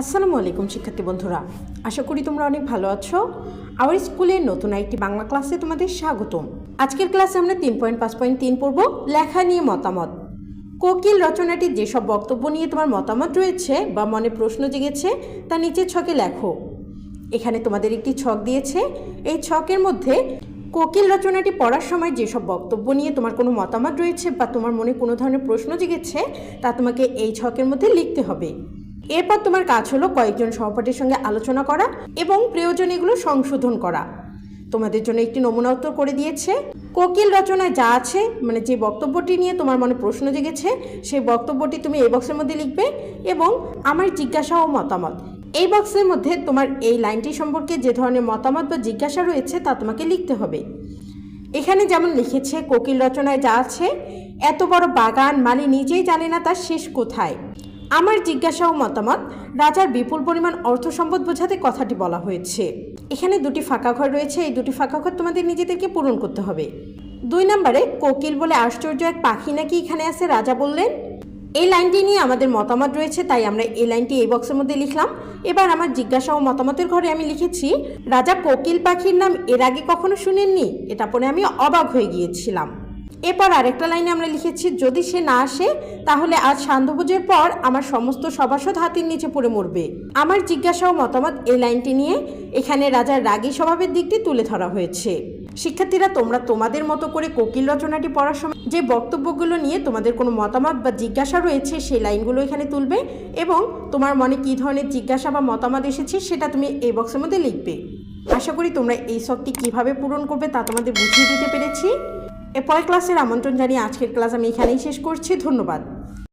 আসসালামু আলাইকুম, শিক্ষার্থী বন্ধুরা। আশা করি তোমরা অনেক ভালো আছো। আমার স্কুলের নতুন একটি বাংলা ক্লাসে তোমাদের স্বাগতম। আজকের ক্লাসে আমরা তিন পয়েন্ট, পাঁচ পয়েন্ট, তিন পড়ব লেখা নিয়ে মতামত। কোকিল রচনাটির যেসব বক্তব্য নিয়ে তোমার মতামত রয়েছে বা মনে প্রশ্ন জেগেছে, তা নিচের ছকে লেখো। এখানে তোমাদের একটি ছক দিয়েছে। এই ছকের মধ্যে কোকিল রচনাটি পড়ার সময় যেসব বক্তব্য নিয়ে তোমার কোনো মতামত রয়েছে বা তোমার মনে কোনো ধরনের প্রশ্ন জেগেছে, তা তোমাকে এই ছকের মধ্যে লিখতে হবে। এরপর তোমার কাজ হলো কয়েকজন সহপাঠীর সঙ্গে আলোচনা করা এবং প্রয়োজন এগুলো সংশোধন করা। তোমাদের জন্য একটি নমুনা উত্তর করে দিয়েছে। কোকিল রচনায় যা আছে মানে যে বক্তব্যটি নিয়ে তোমার মনে প্রশ্ন জেগেছে, সেই বক্তব্যটি তুমি এই বক্সের মধ্যে লিখবে এবং আমার জিজ্ঞাসা ও মতামত। এই বক্সের মধ্যে তোমার এই লাইনটি সম্পর্কে যে ধরনের মতামত বা জিজ্ঞাসা রয়েছে তা তোমাকে লিখতে হবে। এখানে যেমন লিখেছে, কোকিল রচনায় যা আছে, এত বড় বাগান মানে নিজেই জানে না তার শেষ কোথায়। আমার জিজ্ঞাসা ও মতামত, রাজার বিপুল পরিমাণ অর্থ সম্পদ বোঝাতে কথাটি বলা হয়েছে। এখানে দুটি ফাঁকা ঘর রয়েছে, এই দুটি ফাঁকা ঘর তোমাদের নিজেদেরকে পূরণ করতে হবে। দুই নম্বরে, কোকিল বলে আশ্চর্য এক পাখি নাকি এখানে আছে, রাজা বললেন। এই লাইনটি নিয়ে আমাদের মতামত রয়েছে, তাই আমরা এই লাইনটি এই বক্সের মধ্যে লিখলাম। এবার আমার জিজ্ঞাসা ও মতামতের ঘরে আমি লিখেছি, রাজা কোকিল পাখির নাম এর আগে কখনো শুনেননি? এটা পরে আমি অবাক হয়ে গিয়েছিলাম। এরপর আরেকটা লাইনে আমরা লিখেছি, যদি সে না আসে, তাহলে আজ সান্ধ্যভোজের পর আমার সমস্ত সভাসদ হাতির নিচে পড়ে মরবে। আমার জিজ্ঞাসা ও মতামত এই লাইনটি নিয়ে এখানে রাজার রাগী স্বভাবের দিকটি তুলে ধরা হয়েছে। শিক্ষার্থীরা, তোমরা তোমাদের মতো করে কোকিল রচনাটি পড়ার সময় যে বক্তব্যগুলো নিয়ে তোমাদের কোনো মতামত বা জিজ্ঞাসা রয়েছে, সেই লাইনগুলো এখানে তুলবে এবং তোমার মনে কী ধরনের জিজ্ঞাসা বা মতামত এসেছে, সেটা তুমি এই বক্সের মধ্যে লিখবে। আশা করি তোমরা এই শখটি কীভাবে পূরণ করবে তা তোমাদের বুঝিয়ে দিতে পেরেছি। এরপরের ক্লাসের আমন্ত্রণ জানিয়ে আজকের ক্লাস আমি এখানেই শেষ করছি। ধন্যবাদ।